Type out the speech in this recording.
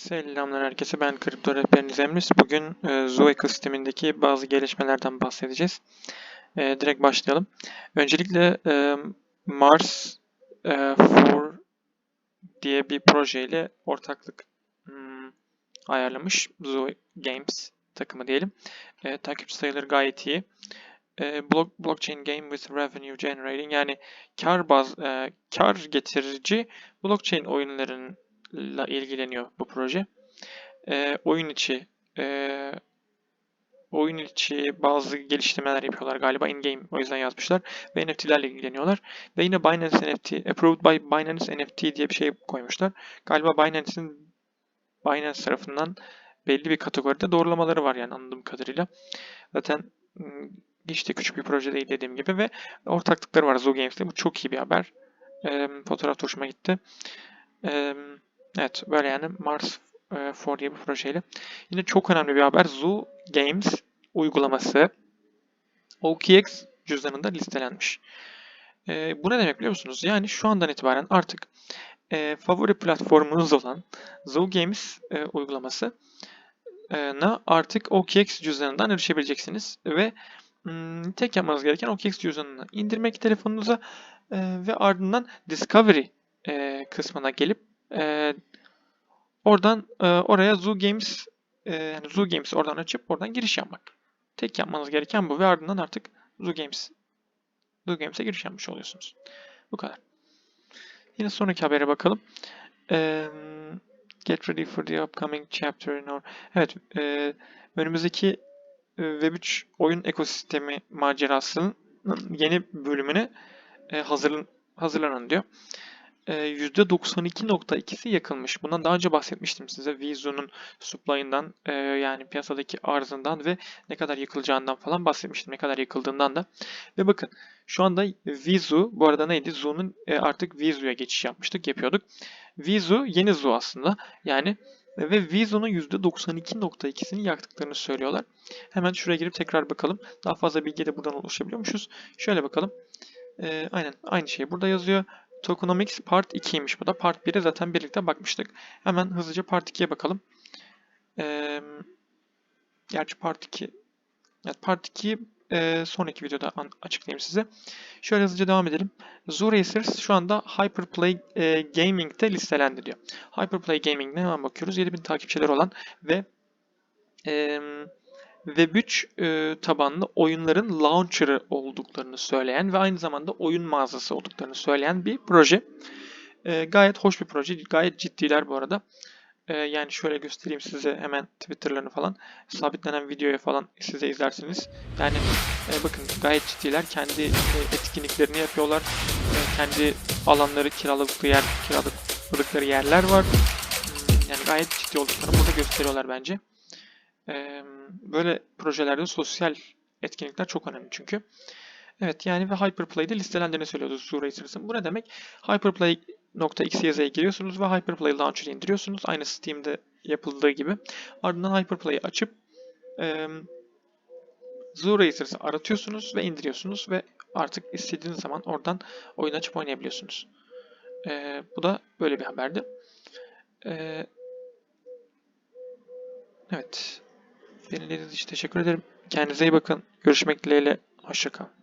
Selamlar herkese. Ben Kripto Rehberiniz Emris. Bugün e, Zoo ekosistemindeki bazı gelişmelerden bahsedeceğiz. E, direkt başlayalım. Öncelikle e, Mars e, 4 diye bir projeyle ortaklık hmm, ayarlamış. Zoo Games takımı diyelim. E, takipçi sayıları gayet iyi. E, block, blockchain game with revenue generating yani kar baz e, kar getirici blockchain oyunlarıyla ilgileniyor bu proje. E, oyun içi e, oyun içi bazı geliştirmeler yapıyorlar galiba in-game o yüzden yazmışlar ve NFT'lerle ilgileniyorlar. Ve yine Binance NFT, approved by Binance NFT diye bir şey koymuşlar. Galiba Binance'in Binance tarafından belli bir kategoride doğrulamaları var yani anladığım kadarıyla. Zaten hiç de küçük bir proje değil dediğim gibi ve ortaklıkları var Zoo Games'le. Bu çok iyi bir haber. Ee, fotoğraf hoşuma gitti. Ee, evet böyle yani Mars e, 4 diye bir projeyle. Yine çok önemli bir haber. Zoo Games uygulaması OKX cüzdanında listelenmiş. Ee, bu ne demek biliyor musunuz? Yani şu andan itibaren artık e, favori platformunuz olan Zoo Games e, uygulaması e, na artık OKX cüzdanından erişebileceksiniz ve Hmm, tek yapmanız gereken OKX cüzdanını indirmek telefonunuza e, ve ardından Discovery e, kısmına gelip e, oradan e, oraya Zoo Games e, Zoo Games'i oradan açıp oradan giriş yapmak. Tek yapmanız gereken bu ve ardından artık Zoo Games Zoo Games'e giriş yapmış oluyorsunuz. Bu kadar. Yine sonraki habere bakalım. E, get ready for the upcoming chapter in our... Evet, e, önümüzdeki e, Web3 oyun ekosistemi macerasının yeni bölümüne hazırlan hazırlanın diyor. E, %92.2'si yakılmış. Bundan daha önce bahsetmiştim size. Vizu'nun supply'ından e, yani piyasadaki arzından ve ne kadar yakılacağından falan bahsetmiştim. Ne kadar yakıldığından da. Ve bakın şu anda Vizu bu arada neydi? Zoo'nun e, artık Vizu'ya geçiş yapmıştık, yapıyorduk. Vizu yeni Zoo aslında. Yani ve Vizo'nun %92.2'sini yaktıklarını söylüyorlar. Hemen şuraya girip tekrar bakalım. Daha fazla bilgiye de buradan ulaşabiliyormuşuz. Şöyle bakalım. Ee, aynen aynı şey burada yazıyor. Tokenomics Part 2'ymiş bu da. Part 1'e zaten birlikte bakmıştık. Hemen hızlıca Part 2'ye bakalım. Ee, gerçi Part 2 evet, Part 2'yi e, sonraki videoda açıklayayım size. Şöyle hızlıca devam edelim. Zoo şu anda Hyperplay e, Gaming'de listelendi diyor. Hyperplay Gaming'de hemen bakıyoruz. 7000 takipçileri olan ve e, Web3 e, tabanlı oyunların launcher'ı olduklarını söyleyen ve aynı zamanda oyun mağazası olduklarını söyleyen bir proje. E, gayet hoş bir proje. Gayet ciddiler bu arada. E, yani şöyle göstereyim size hemen Twitter'larını falan. Sabitlenen videoya falan size izlersiniz. Yani e, bakın gayet ciddiler. Kendi e, etkinliklerini yapıyorlar. E, kendi alanları kiraladıkları yer, kiraladıkları yerler var. Hmm, Yani gayet ciddi olduklarını burada gösteriyorlar bence. Böyle projelerde sosyal etkinlikler çok önemli çünkü. Evet yani ve Hyperplay'de listelendiğini söylüyordu Zoo Racers'ın. Bu ne demek? Hyperplay.xyz'ye giriyorsunuz ve Hyperplay Launcher'ı indiriyorsunuz. Aynı Steam'de yapıldığı gibi. Ardından Hyperplay'i açıp e, Zoo Racers'ı aratıyorsunuz ve indiriyorsunuz ve artık istediğiniz zaman oradan oyun açıp oynayabiliyorsunuz. E, bu da böyle bir haberdi. E, evet. Dinlediğiniz için teşekkür ederim. Kendinize iyi bakın. Görüşmek dileğiyle. Hoşçakalın.